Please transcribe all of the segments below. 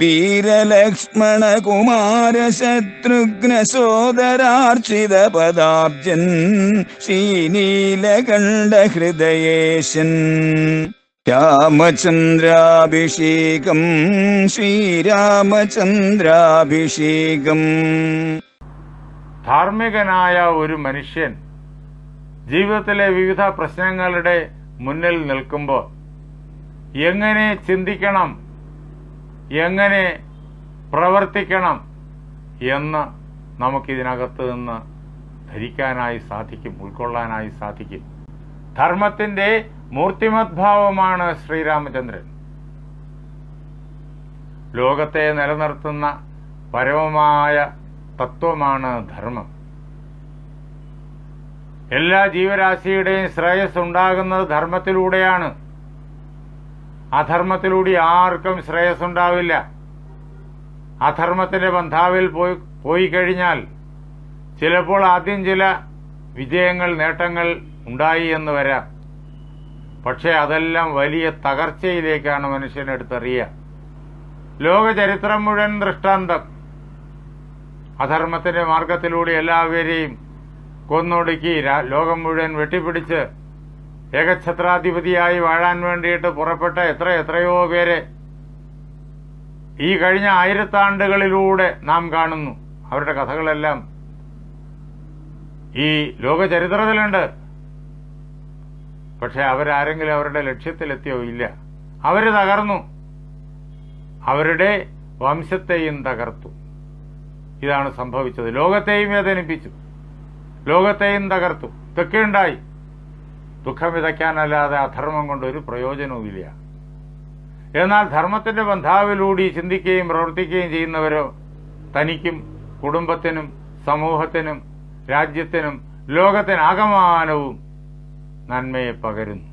വീരലക്ഷ്മണ കുമാര ശത്രുഘ്ന സോദരാർച്ചിത പദാബ്ജൻ ശ്രീനീലകണ്ഠ ഹൃദയേശൻ രാമചന്ദ്രാഭിഷേകം ശ്രീരാമചന്ദ്രാഭിഷേകം. ധാർമ്മികനായ ഒരു മനുഷ്യൻ ജീവിതത്തിലെ വിവിധ പ്രശ്നങ്ങളുടെ മുന്നിൽ നിൽക്കുമ്പോൾ എങ്ങനെ ചിന്തിക്കണം എങ്ങനെ പ്രവർത്തിക്കണം എന്ന് നമുക്കിതിനകത്ത് നിന്ന് ധരിക്കാനായി സാധിക്കും ഉൾക്കൊള്ളാനായി സാധിക്കും. ധർമ്മത്തിന്റെ മൂർത്തിമദ്ഭാവമാണ് ശ്രീരാമചന്ദ്രൻ. ലോകത്തെ നിലനിർത്തുന്ന പരമമായ തത്വമാണ് ധർമ്മം. എല്ലാ ജീവരാശിയുടെയും ശ്രേയസ് ഉണ്ടാകുന്നത് ധർമ്മത്തിലൂടെയാണ്. അധർമ്മത്തിലൂടെ ആർക്കും ശ്രേയസ് ഉണ്ടാവില്ല അധർമ്മത്തിന്റെ ബന്ധാവിൽ പോയി പോയി കഴിഞ്ഞാൽ ചിലപ്പോൾ ആദ്യം ചില വിജയങ്ങൾ നേട്ടങ്ങൾ ഉണ്ടായി എന്ന് വരാം. പക്ഷേ അതെല്ലാം വലിയ തകർച്ചയിലേക്കാണ് മനുഷ്യനെടുത്തറിയുക ലോകചരിത്രം മുഴുവൻ ദൃഷ്ടാന്തം. അധർമ്മത്തിന്റെ മാർഗത്തിലൂടെ എല്ലാവരെയും കൊന്നൊടുക്കി ലോകം മുഴുവൻ വെട്ടിപ്പിടിച്ച് ഏകഛത്രാധിപതിയായി വാഴാൻ വേണ്ടിയിട്ട് പുറപ്പെട്ട എത്ര എത്രയോ പേരെ ഈ കഴിഞ്ഞ ആയിരത്താണ്ടുകളിലൂടെ നാം കാണുന്നു. അവരുടെ കഥകളെല്ലാം ഈ ലോകചരിത്രത്തിലുണ്ട്. പക്ഷെ അവരാരെങ്കിലും അവരുടെ ലക്ഷ്യത്തിലെത്തിയോ? ഇല്ല. അവർ തകർന്നു. അവരുടെ വംശത്തെയും തകർത്തു. ഇതാണ് സംഭവിച്ചത്. ലോകത്തെയും വേദനിപ്പിച്ചു. ലോകത്തെയും തകർത്തു. ഇതൊക്കെയുണ്ടായി ദുഃഖം വിതയ്ക്കാനല്ലാതെ അധർമ്മം കൊണ്ട് ഒരു പ്രയോജനവുമില്ല. എന്നാൽ ധർമ്മത്തിന്റെ ബന്ധാവിലൂടെ ചിന്തിക്കുകയും പ്രവർത്തിക്കുകയും ചെയ്യുന്നവരോ തനിക്കും കുടുംബത്തിനും സമൂഹത്തിനും രാജ്യത്തിനും ലോകത്തിനാകമാനവും നന്മയെ പകരുന്നു.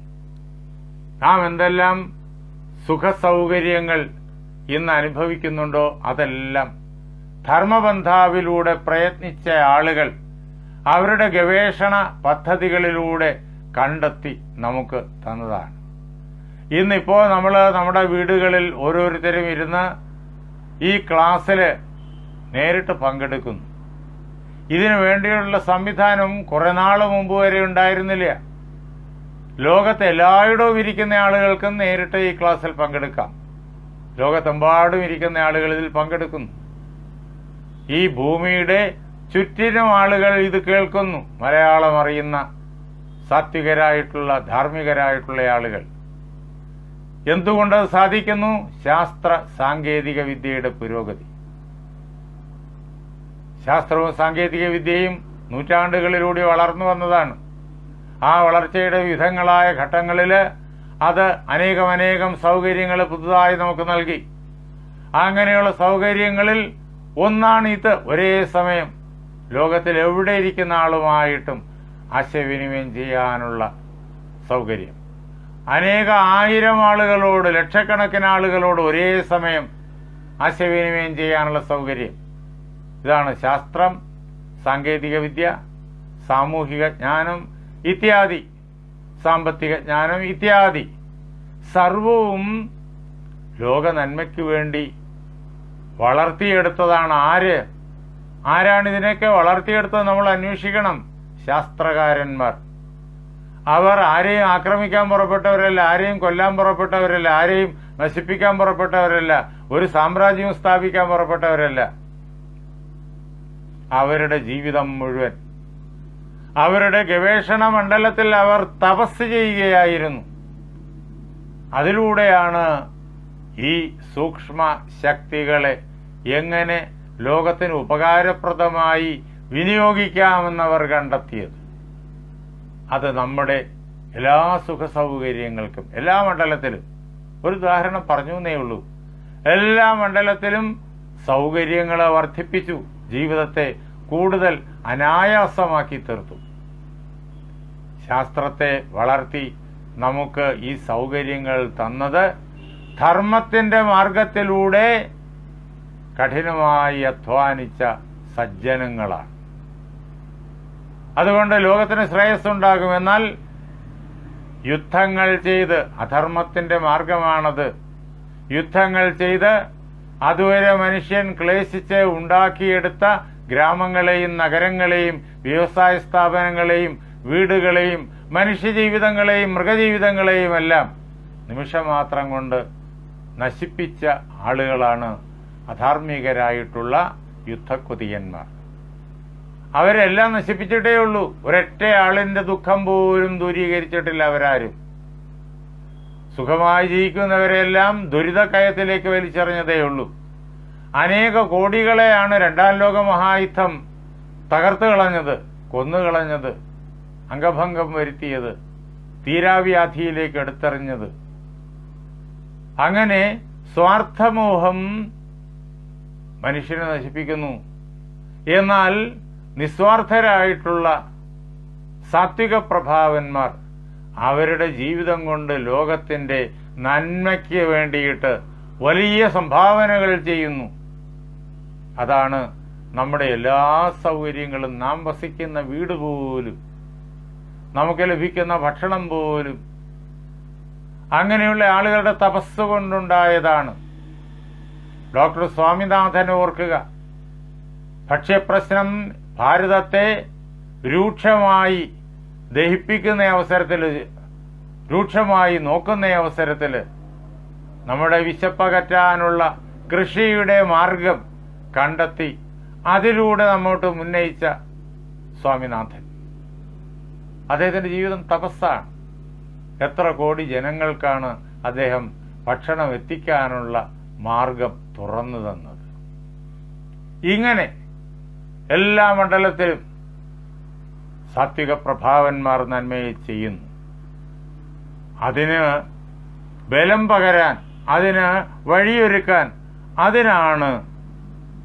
നാം എന്തെല്ലാം സുഖസൗകര്യങ്ങൾ ഇന്ന് അനുഭവിക്കുന്നുണ്ടോ അതെല്ലാം ധർമ്മബന്ധാവിലൂടെ പ്രയത്നിച്ച ആളുകൾ അവരുടെ ഗവേഷണ പദ്ധതികളിലൂടെ കണ്ടെത്തി നമുക്ക് തന്നതാണ്. ഇന്നിപ്പോൾ നമ്മൾ നമ്മുടെ വീടുകളിൽ ഓരോരുത്തരും ഇരുന്ന് ഈ ക്ലാസ്സിൽ നേരിട്ട് പങ്കെടുക്കുന്നു. ഇതിനു വേണ്ടിയുള്ള സംവിധാനം കുറെ നാൾ മുമ്പ് വരെ ഉണ്ടായിരുന്നില്ല. ലോകത്ത് എല്ലായിടവും ഇരിക്കുന്ന ആളുകൾക്കും നേരിട്ട് ഈ ക്ലാസ്സിൽ പങ്കെടുക്കാം. ലോകത്തെമ്പാടും ഇരിക്കുന്ന ആളുകൾ ഇതിൽ പങ്കെടുക്കുന്നു. ഈ ഭൂമിയുടെ ചുറ്റിനും ആളുകൾ ഇത് കേൾക്കുന്നു. മലയാളം അറിയുന്ന സാത്വികരായിട്ടുള്ള ധാർമ്മികരായിട്ടുള്ള ആളുകൾ. എന്തുകൊണ്ടത് സാധിക്കുന്നു? ശാസ്ത്ര സാങ്കേതിക വിദ്യയുടെ പുരോഗതി. ശാസ്ത്രവും സാങ്കേതിക വിദ്യയും നൂറ്റാണ്ടുകളിലൂടെ വളർന്നു വന്നതാണ്. ആ വളർച്ചയുടെ വിധങ്ങളായ ഘട്ടങ്ങളിൽ അത് അനേകമനേകം അനേകം സൗകര്യങ്ങൾ പുതുതായി നമുക്ക് നൽകി. അങ്ങനെയുള്ള സൗകര്യങ്ങളിൽ ഒന്നാണ് ഇത്. ഒരേ സമയം ലോകത്തിൽ എവിടെ ഇരിക്കുന്ന ആളുമായിട്ടും ആശയവിനിമയം ചെയ്യാനുള്ള സൗകര്യം. അനേക ആയിരം ആളുകളോട് ലക്ഷക്കണക്കിന് ആളുകളോട് ഒരേ സമയം ആശയവിനിമയം ചെയ്യാനുള്ള സൗകര്യം. ഇതാണ് ശാസ്ത്രം സാങ്കേതികവിദ്യ സാമൂഹിക ജ്ഞാനം ഇത്യാദി സാമ്പത്തിക ജ്ഞാനം ഇത്യാദി. സർവവും ലോക നന്മയ്ക്ക് വേണ്ടി വളർത്തിയെടുത്തതാണ് ആര്? ആരാണ് ഇതിനൊക്കെ വളർത്തിയെടുത്തത്? നമ്മൾ അന്വേഷിക്കണം. ശാസ്ത്രകാരന്മാർ. അവർ ആരെയും ആക്രമിക്കാൻ പുറപ്പെട്ടവരല്ല ആരെയും കൊല്ലാൻ പുറപ്പെട്ടവരല്ല ആരെയും നശിപ്പിക്കാൻ പുറപ്പെട്ടവരല്ല ഒരു സാമ്രാജ്യം സ്ഥാപിക്കാൻ പുറപ്പെട്ടവരല്ല. അവരുടെ ജീവിതം മുഴുവൻ അവരുടെ ഗവേഷണ മണ്ഡലത്തിൽ അവർ തപസ് ചെയ്യുകയായിരുന്നു. അതിലൂടെയാണ് ഈ സൂക്ഷ്മ ശക്തികളെ എങ്ങനെ ലോകത്തിന് ഉപകാരപ്രദമായി വിനിയോഗിക്കാമെന്നവർ കണ്ടെത്തിയത്. അത് നമ്മുടെ എല്ലാ സുഖ സൗകര്യങ്ങൾക്കും എല്ലാ മണ്ഡലത്തിലും. ഒരു ഉദാഹരണം പറഞ്ഞു എന്നേ ഉള്ളൂ. എല്ലാ മണ്ഡലത്തിലും സൗകര്യങ്ങളെ വർദ്ധിപ്പിച്ചു. ജീവിതത്തെ കൂടുതൽ അനായാസമാക്കി തീർത്തു. ശാസ്ത്രത്തെ വളർത്തി നമുക്ക് ഈ സൗകര്യങ്ങൾ തന്നത് ധർമ്മത്തിന്റെ മാർഗത്തിലൂടെ കഠിനമായി അധ്വാനിച്ച സജ്ജനങ്ങളാണ്. അതുകൊണ്ട് ലോകത്തിന് ശ്രേയസ്സുണ്ടാകും. എന്നാൽ യുദ്ധങ്ങൾ ചെയ്ത് അധർമ്മത്തിന്റെ മാർഗമാണത്. യുദ്ധങ്ങൾ ചെയ്ത് അതുവരെ മനുഷ്യൻ ക്ലേശിച്ച് ഉണ്ടാക്കിയെടുത്ത ഗ്രാമങ്ങളെയും നഗരങ്ങളെയും വ്യവസായ സ്ഥാപനങ്ങളെയും വീടുകളെയും മനുഷ്യജീവിതങ്ങളെയും മൃഗജീവിതങ്ങളെയും എല്ലാം നിമിഷമാത്രം കൊണ്ട് നശിപ്പിച്ച ആളുകളാണ് അധാർമികരായിട്ടുള്ള യുദ്ധക്കൊതിയന്മാർ. അവരെല്ലാം നശിപ്പിച്ചിട്ടേ ഉള്ളൂ. ഒരൊറ്റ ആളിന്റെ ദുഃഖം പോലും ദൂരീകരിച്ചിട്ടില്ല അവരാരും. സുഖമായി ജീവിക്കുന്നവരെല്ലാം ദുരിതക്കയത്തിലേക്ക് വലിച്ചെറിഞ്ഞതേ ഉള്ളൂ. അനേക കോടികളെയാണ് രണ്ടാം ലോക മഹായുദ്ധം തകർത്തു കളഞ്ഞത് കൊന്നുകളഞ്ഞത് അംഗഭംഗം വരുത്തിയത് തീരാവ്യാധിയിലേക്ക് എടുത്തെറിഞ്ഞത്. അങ്ങനെ സ്വാർത്ഥമോഹം മനുഷ്യനെ നശിപ്പിക്കുന്നു. എന്നാൽ നിസ്വാർത്ഥരായിട്ടുള്ള സാത്വിക പ്രഭാവന്മാർ അവരുടെ ജീവിതം കൊണ്ട് ലോകത്തിന്റെ നന്മയ്ക്ക് വേണ്ടിയിട്ട് വലിയ സംഭാവനകൾ ചെയ്യുന്നു. അതാണ് നമ്മുടെ എല്ലാ സൗകര്യങ്ങളും. നാം വസിക്കുന്ന വീട് പോലും നമുക്ക് ലഭിക്കുന്ന ഭക്ഷണം പോലും അങ്ങനെയുള്ള ആളുകളുടെ തപസ് കൊണ്ടുണ്ടായതാണ്. ഡോക്ടർ സ്വാമിനാഥൻ ഓർക്കുക ഭക്ഷ്യപ്രശ്നം ഭാരതത്തെ രൂക്ഷമായി ദഹിപ്പിക്കുന്ന അവസരത്തിൽ രൂക്ഷമായി നോക്കുന്ന അവസരത്തിൽ നമ്മുടെ വിശപ്പകറ്റാനുള്ള കൃഷിയുടെ മാർഗം കണ്ടെത്തി അതിലൂടെ നമ്മോട്ട് ഉന്നയിച്ച സ്വാമിനാഥൻ. അദ്ദേഹത്തിന്റെ ജീവിതം തപസ്സാണ്. എത്ര കോടി ജനങ്ങൾക്കാണ് അദ്ദേഹം ഭക്ഷണം എത്തിക്കാനുള്ള മാർഗം തുറന്നു തന്നത്. ഇങ്ങനെ എല്ലാ മണ്ഡലത്തിലും സാത്വിക പ്രഭാവന്മാർ നന്മയെ ചെയ്യുന്നു. അതിന് ബലം പകരാൻ അതിന് വഴിയൊരുക്കാൻ അതിനാണ്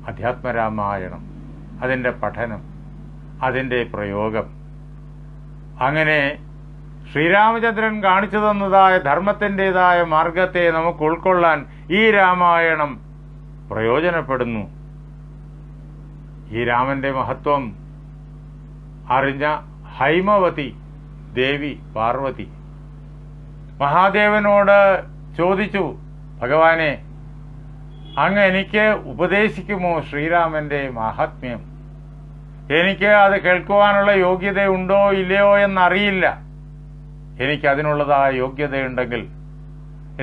അധ്യാത്മരാമായണം അതിന്റെ പഠനം അതിന്റെ പ്രയോഗം. അങ്ങനെ ശ്രീരാമചന്ദ്രൻ കാണിച്ചു തന്നതായ ധർമ്മത്തിന്റെതായ മാർഗത്തെ നമുക്ക് ഉൾക്കൊള്ളാൻ ഈ രാമായണം പ്രയോജനപ്പെടുന്നു. ഈ രാമന്റെ മഹത്വം അറിഞ്ഞ ഹൈമവതി ദേവി പാർവതി. മഹാദേവനോട് ചോദിച്ചു ഭഗവാനെ അങ്ങ് എനിക്ക് ഉപദേശിക്കുമോ ശ്രീരാമന്റെ മഹാത്മ്യം? എനിക്ക് അത് കേൾക്കുവാനുള്ള യോഗ്യതയുണ്ടോ ഇല്ലയോ എന്നറിയില്ല. എനിക്ക് ആ യോഗ്യതയുണ്ടെങ്കിൽ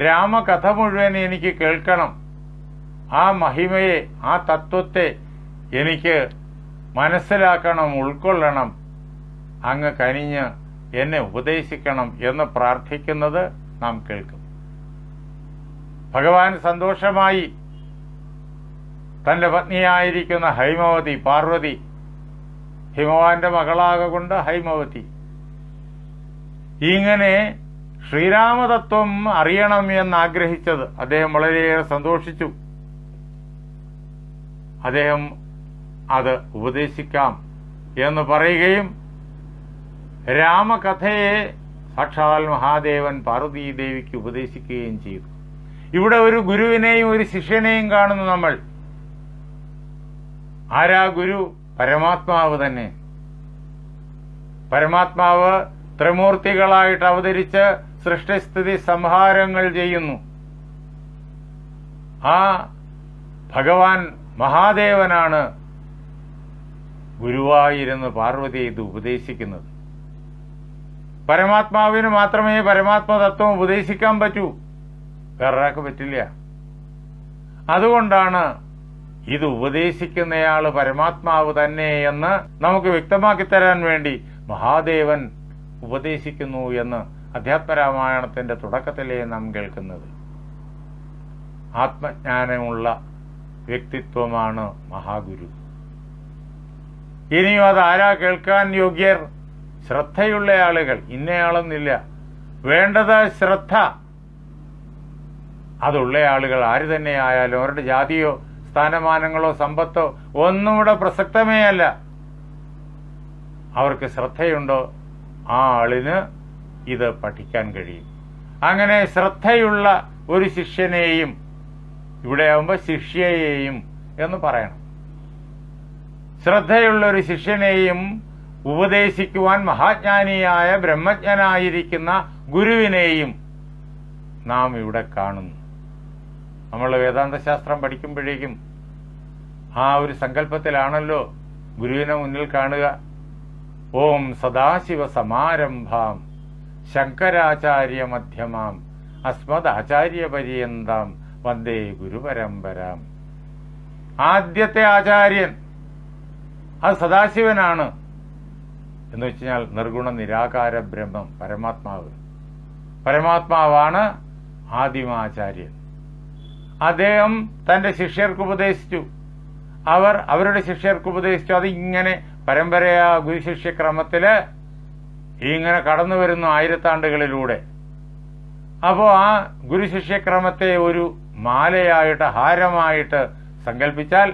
രാമകഥ മുഴുവൻ എനിക്ക് കേൾക്കണം. ആ മഹിമയെ ആ തത്വത്തെ എനിക്ക് മനസ്സിലാക്കണം ഉൾക്കൊള്ളണം അങ്ങ് കനിഞ്ഞ് എന്നെ ഉപദേശിക്കണം എന്ന് പ്രാർത്ഥിക്കുന്നത് നാം കേൾക്കും. ഭഗവാൻ സന്തോഷമായി തന്റെ പത്നിയായിരിക്കുന്ന ഹൈമവതി പാർവതി ഹിമവാന്റെ മകളാകൊണ്ട് ഹൈമവതി. ഇങ്ങനെ ശ്രീരാമതത്വം അറിയണം എന്നാഗ്രഹിച്ചത് അദ്ദേഹം വളരെയേറെ സന്തോഷിച്ചു. അദ്ദേഹം അത് ഉപദേശിക്കാം എന്ന് പറയുകയും രാമകഥയെ സാക്ഷാൽ മഹാദേവൻ പാർവതീദേവിക്ക് ഉപദേശിക്കുകയും ചെയ്തു. ഇവിടെ ഒരു ഗുരുവിനെയും ഒരു ശിഷ്യനെയും കാണുന്നു നമ്മൾ. ആരാ ഗുരു? പരമാത്മാവ് തന്നെ. പരമാത്മാവ് ത്രിമൂർത്തികളായിട്ട് അവതരിച്ച് സൃഷ്ടിസ്ഥിതി സംഹാരങ്ങൾ ചെയ്യുന്നു. ആ ഭഗവാൻ മഹാദേവനാണ് ഗുരുവായിരുന്ന് പാർവതി ഇത് ഉപദേശിക്കുന്നത്. പരമാത്മാവിന് മാത്രമേ പരമാത്മതത്വം ഉപദേശിക്കാൻ പറ്റൂ. വേറൊരാൾക്ക് പറ്റില്ല. അതുകൊണ്ടാണ് ഇത് ഉപദേശിക്കുന്നയാൾ പരമാത്മാവ് തന്നെ എന്ന് നമുക്ക് വ്യക്തമാക്കി തരാൻ വേണ്ടി മഹാദേവൻ ഉപദേശിക്കുന്നു എന്ന് അധ്യാത്മരാമായണത്തിന്റെ തുടക്കത്തിലേ നാം കേൾക്കുന്നത്. ആത്മജ്ഞാനമുള്ള വ്യക്തിത്വമാണ് മഹാഗുരു. ഇനിയും അത് ആരാ കേൾക്കാൻ യോഗ്യർ? ശ്രദ്ധയുള്ള ആളുകൾ. ഇന്നയാളെന്നില്ല വേണ്ടത് ശ്രദ്ധ. അതുള്ള ആളുകൾ ആര് തന്നെ ആയാലും അവരുടെ ജാതിയോ സ്ഥാനമാനങ്ങളോ സമ്പത്തോ ഒന്നും ഇവിടെ പ്രസക്തമേ അല്ല. അവർക്ക് ശ്രദ്ധയുണ്ടോ? ആ ആളിന് ഇത് പഠിക്കാൻ കഴിയും. അങ്ങനെ ശ്രദ്ധയുള്ള ഒരു ശിഷ്യനെയും ഇവിടെ ആവുമ്പോൾ ശിഷ്യയെയും എന്ന് പറയണം. ശ്രദ്ധയുള്ള ഒരു ശിഷ്യനെയും ഉപദേശിക്കുവാൻ മഹാജ്ഞാനിയായ ബ്രഹ്മജ്ഞനായിരിക്കുന്ന ഗുരുവിനെയും നാം ഇവിടെ കാണുന്നു. നമ്മൾ വേദാന്ത ശാസ്ത്രം പഠിക്കുമ്പോഴേക്കും ആ ഒരു സങ്കല്പത്തിലാണല്ലോ ഗുരുവിനെ മുന്നിൽ കാണുക. ഓം സദാശിവ സമാരംഭാം ശങ്കരാചാര്യ മധ്യമാം അസ്മദാചാര്യ പര്യന്താം വന്ദേ ഗുരുപരമ്പരാം. ആദ്യത്തെ ആചാര്യൻ അത് സദാശിവനാണ്. എന്ന് വെച്ചാൽ നിർഗുണ നിരാകാര ബ്രഹ്മം പരമാത്മാവ്. പരമാത്മാവാണ് ആദിമാചാര്യൻ. അദ്ദേഹം തന്റെ ശിഷ്യർക്ക് ഉപദേശിച്ചു. അവർ അവരുടെ ശിഷ്യർക്ക് ഉപദേശിച്ചു. അത് ഇങ്ങനെ പരമ്പരയാ ഗുരുശിഷ്യ ക്രമത്തിൽ ഇങ്ങനെ കടന്നു വരുന്നു ആയിരത്താണ്ടുകളിലൂടെ. അപ്പോൾ ആ ഗുരുശിഷ്യക്രമത്തെ ഒരു മാലയായിട്ട് ഹാരമായിട്ട് സങ്കല്പിച്ചാൽ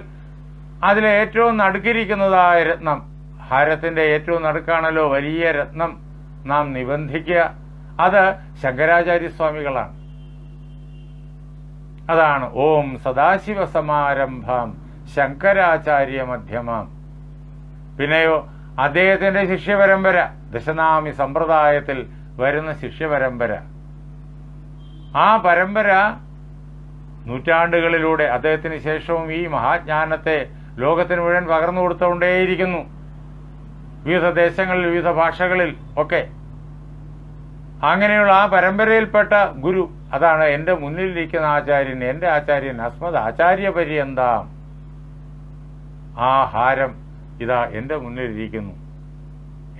അതിലെ ഏറ്റവും നടുക്കിരിക്കുന്നതായ രത്നം. ഹാരത്തിന്റെ ഏറ്റവും നടുക്കാണല്ലോ വലിയ രത്നം നാം നിബന്ധിക്കുക. അത് ശങ്കരാചാര്യ ശങ്കരാചാര്യസ്വാമികളാണ്. അതാണ് ഓം സദാശിവ സമാരംഭം ശങ്കരാചാര്യ മധ്യമാം. പിന്നെയോ അദ്ദേഹത്തിന്റെ ശിഷ്യപരമ്പര ദശനാമി സമ്പ്രദായത്തിൽ വരുന്ന ശിഷ്യപരമ്പര. ആ പരമ്പര നൂറ്റാണ്ടുകളിലൂടെ അദ്ദേഹത്തിന് ശേഷവും ഈ മഹാജ്ഞാനത്തെ ലോകത്തിന് മുഴുവൻ പകർന്നു കൊടുത്തുകൊണ്ടേയിരിക്കുന്നു. വിവിധ ദേശങ്ങളിൽ വിവിധ ഭാഷകളിൽ ഒക്കെ. അങ്ങനെയുള്ള ആ പരമ്പരയിൽപ്പെട്ട ഗുരു അതാണ് എന്റെ മുന്നിലിരിക്കുന്ന ആചാര്യൻ എന്റെ ആചാര്യൻ അസ്മത് ആചാര്യ പര്യന്താം. ആ ഹാരം ഇതാ എന്റെ മുന്നിലിരിക്കുന്നു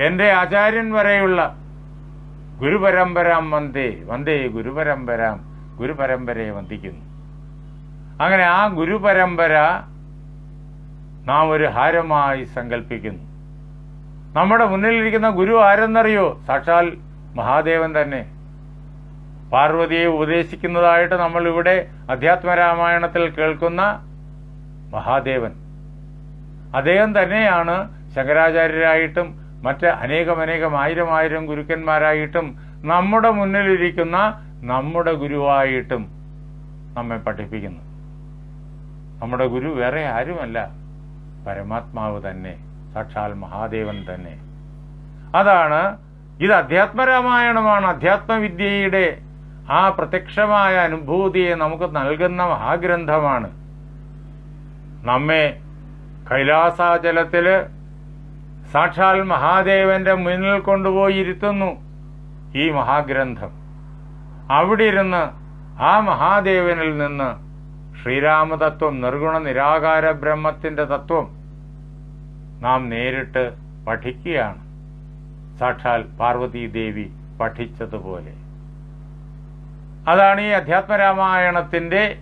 എന്റെ ആചാര്യൻ വരെയുള്ള ഗുരുപരമ്പരാം വന്ദേ വന്ദേ ഗുരുപരമ്പരാം ഗുരുപരമ്പരയെ വന്ദിക്കുന്നു. അങ്ങനെ ആ ഗുരുപരമ്പര നാം ഒരു ഹാരമായി സങ്കല്പിക്കുന്നു നമ്മുടെ മുന്നിലിരിക്കുന്ന ഗുരു ആരെന്നറിയോ? സാക്ഷാൽ മഹാദേവൻ തന്നെ. പാർവതിയെ ഉപദേശിക്കുന്നതായിട്ട് നമ്മൾ ഇവിടെ അധ്യാത്മരാമായണത്തിൽ കേൾക്കുന്ന മഹാദേവൻ. അദ്ദേഹം തന്നെയാണ് ശങ്കരാചാര്യരായിട്ടും മറ്റ് അനേകം അനേകം ആയിരം ആയിരം ഗുരുക്കന്മാരായിട്ടും നമ്മുടെ മുന്നിലിരിക്കുന്ന നമ്മുടെ ഗുരുവായിട്ടും നമ്മെ പഠിപ്പിക്കുന്നു. നമ്മുടെ ഗുരു വേറെ ആരുമല്ല. പരമാത്മാവ് തന്നെ സാക്ഷാൽ മഹാദേവൻ തന്നെ. അതാണ് ഇത് അധ്യാത്മരാമായണമാണ്. അധ്യാത്മവിദ്യയുടെ ആ പ്രത്യക്ഷമായ അനുഭൂതിയെ നമുക്ക് നൽകുന്ന മഹാഗ്രന്ഥമാണ്. നമ്മെ കൈലാസാചലത്തിൽ സാക്ഷാൽ മഹാദേവന്റെ മുന്നിൽ കൊണ്ടുപോയി ഇരുത്തുന്നു ഈ മഹാഗ്രന്ഥം. അവിടെ ഇരുന്ന് ആ മഹാദേവനിൽ നിന്ന് ശ്രീരാമതത്വം നിർഗുണ നിരാകാര ബ്രഹ്മത്തിന്റെ തത്വം നാം നേരിട്ട് പഠിക്കുകയാണ്. സാക്ഷാൽ പാർവതീദേവി പഠിച്ചതുപോലെ. അതാണ് ഈ അധ്യാത്മരാമായണത്തിന്റെ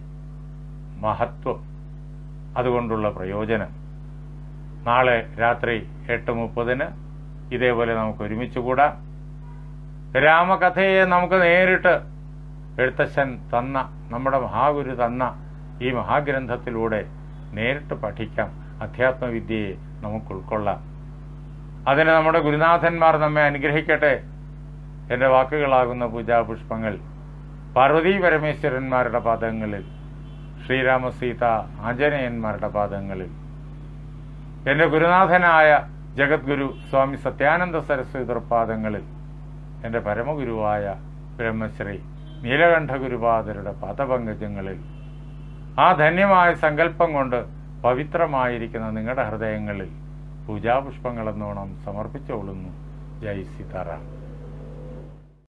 മഹത്വം. അതുകൊണ്ടുള്ള പ്രയോജനം. നാളെ രാത്രി എട്ട് മുപ്പതിന് ഇതേപോലെ നമുക്ക് ഒരുമിച്ച് കൂടാം. രാമകഥയെ നമുക്ക് നേരിട്ട് എഴുത്തച്ഛൻ തന്ന നമ്മുടെ മഹാഗുരു തന്ന ഈ മഹാഗ്രന്ഥത്തിലൂടെ നേരിട്ട് പഠിക്കാം. അധ്യാത്മവിദ്യയെ നമുക്ക് ഉൾക്കൊള്ളാം അതിന് നമ്മുടെ ഗുരുനാഥന്മാർ നമ്മെ അനുഗ്രഹിക്കട്ടെ. എന്റെ വാക്കുകളാകുന്ന പൂജാപുഷ്പങ്ങൾ പാർവതീ പരമേശ്വരന്മാരുടെ പാദങ്ങളിൽ ശ്രീരാമസീത ആഞ്ജനേയന്മാരുടെ പാദങ്ങളിൽ. എന്റെ ഗുരുനാഥനായ ജഗദ്ഗുരു സ്വാമി സത്യാനന്ദ സരസ്വതി പാദങ്ങളിൽ എന്റെ പരമഗുരുവായ ബ്രഹ്മശ്രീ നീലകണ്ഠ ഗുരുപാദരുടെ പാദപങ്കജങ്ങളിൽ ആ ധന്യമായ സങ്കല്പം കൊണ്ട് പവിത്രമായിരിക്കുന്ന നിങ്ങളുടെ ഹൃദയങ്ങളിൽ പൂജാപുഷ്പങ്ങളെന്നോണം സമർപ്പിച്ചോളുന്നു ജയ് സീതാറാം.